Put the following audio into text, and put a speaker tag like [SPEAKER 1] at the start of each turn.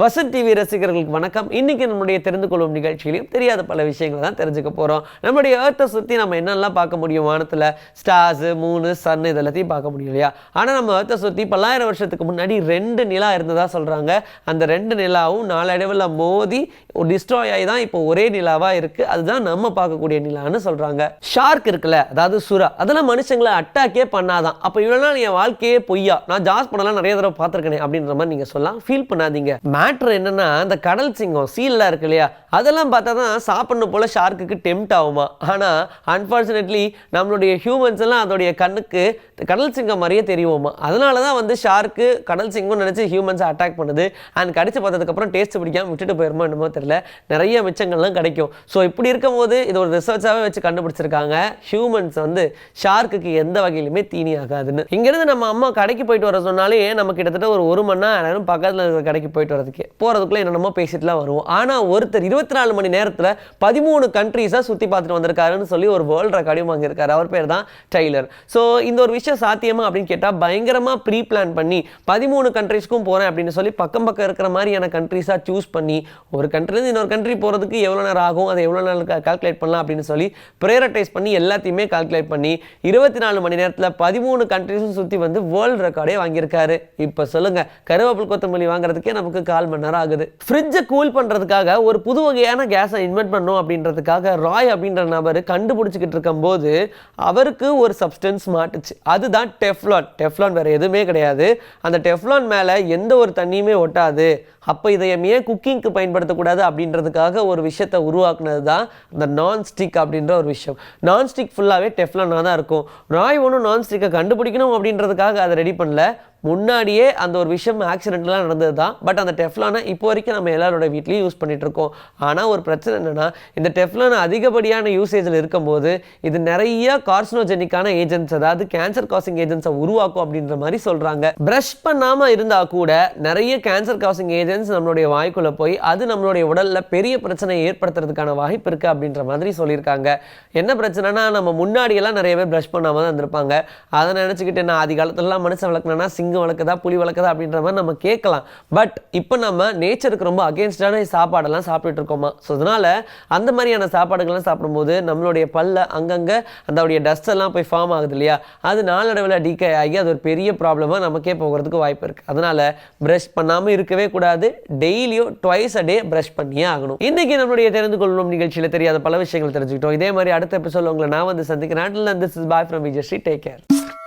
[SPEAKER 1] Vasanth TV ரசிகர்களுக்கு வணக்கம். இன்னைக்கு நம்முடைய தெரிந்து கொள்ளும் நிகழ்ச்சியிலையும் தெரியாத பல விஷயங்களை தான் தெரிஞ்சுக்க போகிறோம் நம்முடைய ஏர்த்தை சுற்றி நம்ம என்னெல்லாம் பார்க்க முடியும்? வானத்தில் ஸ்டார்ஸு மூணு சன் இது எல்லாத்தையும் பார்க்க முடியும் இல்லையா? ஆனால் நம்ம ஏர்த்தை சுற்றி பல்லாயிரம் வருஷத்துக்கு முன்னாடி ரெண்டு நிலா இருந்ததா சொல்கிறாங்க அந்த ரெண்டு நிலாவும் நாளடைவில் மோதி டிஸ்ட்ராய் ஆகி தான் இப்போ ஒரே நிலாவாக இருக்குது அதுதான் நம்ம பார்க்கக்கூடிய நிலான்னு சொல்கிறாங்க ஷார்க் இருக்குல்ல அதாவது சுறா. அதெல்லாம் மனுஷங்களை அட்டாக்கே பண்ணாதான். அப்போ இவ்வளோ நாள் என் வாழ்க்கையே பொய்யா. நான் ஜாஸ் பண்ணலாம் நிறைய தடவை பார்த்துருக்கேன் அப்படின்ற மாதிரி நீங்கள் சொல்லலாம். ஃபீல் பண்ணாதீங்க. மேட்ரு என்னன்னா அந்த கடல் சிங்கம் சீல்லாம் இருக்கு இல்லையா? அதெல்லாம் பார்த்தா தான் சாப்பிடணும் போல் ஷார்க்குக்கு டெம்ட் ஆகுமா? ஆனால் அன்ஃபார்ச்சுனேட்லி நம்மளுடைய ஹியூமன்ஸ் எல்லாம் அதோடைய கண்ணுக்கு கடல் சிங்கம் மாதிரியே தெரியுமா அதனால தான் வந்து ஷார்க்கு கடல் சிங்கம் நினச்சி ஹியூமன்ஸை அட்டாக் பண்ணுது. அண்ட் கடிச்சு பார்த்ததுக்கப்புறம் டேஸ்ட் பிடிக்காமல் விட்டுட்டு போயிருமோ என்னமோ தெரியல. நிறைய மிச்சங்கள்லாம் கிடைக்கும். ஸோ இப்படி இருக்கும்போது இது ஒரு ரிசர்ச்சாகவே வச்சு கண்டுபிடிச்சிருக்காங்க. ஹியூமன்ஸ் வந்து ஷார்க்குக்கு எந்த வகையிலுமே தீனி ஆகாதுன்னு. இங்கேருந்து நம்ம அம்மா கடைக்கு போயிட்டு வர சொன்னாலே நம்ம கிட்டத்தட்ட ஒரு ஒரு மணி நேரம் பக்கத்தில் இருக்கிற கடைக்கு போயிட்டு வரதுக்கு போகிறதுக்குள்ளே என்னென்னமோ பேசிட்டுலாம் வருவோம். ஆனால் ஒருத்தர் இருபத்தி நாலு மணி நேரத்தில் பதிமூணு கண்ட்ரீஸாக சுற்றி பார்த்துட்டு வந்திருக்காருன்னு சொல்லி ஒரு வேர்ல்டு ரெக்கார்டையும் வாங்கியிருக்காரு. அவர் பேர் தான் டெய்லர் ஸோ இந்த ஒரு விஷயம் சாத்தியமா அப்படின்னு கேட்டால் பயங்கரமாக ப்ரீ பிளான் பண்ணி பதிமூணு கண்ட்ரீஸ்க்கும் போகிறேன் அப்படின்னு சொல்லி பக்கம் பக்கம் இருக்கிற மாதிரியான கண்ட்ரீஸாக சூஸ் பண்ணி ஒரு கண்ட்ரிலேருந்து இன்னொரு கண்ட்ரி போகிறதுக்கு எவ்வளோ நேரம் ஆகும் அதை எவ்வளோ நேரம் கால்குலேட் பண்ணலாம் அப்படின்னு சொல்லி ப்ரையரட்டைஸ் பண்ணி எல்லாத்தையுமே கால்குலேட் பண்ணி இருபத்தி நாலு மணி நேரத்தில் பதிமூணு கண்ட்ரீஸும் சுற்றி வந்து வேர்ல்டு ரெக்கார்டே வாங்கியிருக்காரு. இப்போ சொல்லுங்கள் கருவேப்பில் கொத்தமல்லி வாங்குறதுக்கே நமக்கு கால் மணி நேரம் ஆகுது. ஃப்ரிட்ஜை கூல் பண்ணுறதுக்காக ஒரு புது வகையான கேஸை இன்வென்ட் பண்ணோம் அப்படின்றதுக்காக ராய் அப்படின்ற நபர் கண்டுபிடிச்சிக்கிட்டு இருக்கும்போது அவருக்கு ஒரு சப்ஸ்டன்ஸ் மாட்டுச்சு. அதுதான் டெஃப்லான் டெஃப்லான் வேறு எதுவுமே கிடையாது. அந்த டெஃப்லான் மேலே எந்த ஒரு தண்ணியுமே ஒட்டாது. அப்போ இதை ஏன் குக்கிங்க்கு பயன்படுத்தக்கூடாது அப்படின்றதுக்காக ஒரு விஷயத்தை உருவாக்குனது தான் இந்த நான் ஸ்டிக் அப்படின்ற ஒரு விஷயம். நான் ஸ்டிக் ஃபுல்லாகவே டெஃப்லானாக தான் இருக்கும். ராய் ஒன்றும் நான் ஸ்டிக்கை கண்டுபிடிக்கணும் அப்படின்றதுக்காக அதை ரெடி பண்ணல. முன்னாடியே அந்த ஒரு விஷயம் ஆக்சிடென்ட்லாம் நடந்தது தான் பட் அந்த டெஃப்லானை இப்போ வரைக்கும் நம்ம எல்லாரோட வீட்லேயும் யூஸ் பண்ணிகிட்ருக்கோம் இருக்கோம். ஆனால் ஒரு பிரச்சனை என்னென்னா இந்த டெஃப்லான் அதிகப்படியான யூசேஜில் இருக்கும்போது இது நிறைய கார்சினோஜெனிக்கான ஏஜென்ட்ஸ் அதாவது கேன்சர் காசிங் ஏஜென்ட்ஸை உருவாக்கும் அப்படின்ற மாதிரி சொல்கிறாங்க ப்ரஷ் பண்ணாமல் இருந்தால் கூட நிறைய கேன்சர் காசிங் ஏஜென்ட்ஸ் நம்மளுடைய வாய்க்குள்ளே போய் அது நம்மளுடைய உடலில் பெரிய பிரச்சனையை ஏற்படுத்துறதுக்கான வாய்ப்பு இருக்குது அப்படின்ற மாதிரி சொல்லியிருக்காங்க. என்ன பிரச்சனைனா நம்ம முன்னாடியெல்லாம் நிறைய பேர் ப்ரஷ் பண்ணாமல் தான் இருந்திருப்பாங்க. அதை நினச்சிக்கிட்டு நான் ஆதி காலத்துலலாம் மனுஷன் வளர்க்கணும்னா சிங்கம் வளர்க்குதா புலி வளர்க்குதா அப்படின்ற மாதிரி நம்ம கேட்கலாம். பட் இப்போ நம்ம நேச்சருக்கு ரொம்ப அகேன்ஸ்டான சாப்பாடெல்லாம் சாப்பிட்டுட்டு இருக்கோமா? ஸோ அதனால் அந்த மாதிரியான சாப்பாடுகள்லாம் சாப்பிடும்போது நம்மளுடைய பல்ல அங்கங்கே அதோடைய டஸ்ட் எல்லாம் போய் ஃபார்ம் ஆகுது இல்லையா? அது நாளடைவில் டீகே ஆகி அது ஒரு பெரிய ப்ராப்ளமாக நமக்கே போகிறதுக்கு வாய்ப்பு இருக்குது அதனால் ப்ரஷ் பண்ணாமல் இருக்கவே கூடாது. டெய்லியும் ட்வைஸ் அ டே ப்ரஷ் பண்ணியே ஆகணும். இன்றைக்கி நம்மளுடைய தெரிந்து கொள்ளும் நிகழ்ச்சியில் தெரியாத பல விஷயங்கள் தெரிஞ்சுக்கிட்டோம். இதே மாதிரி அடுத்த எபிசோட் உங்களை நான் வந்து சந்திக்கிறேன். This is boy from Vijay Sri take care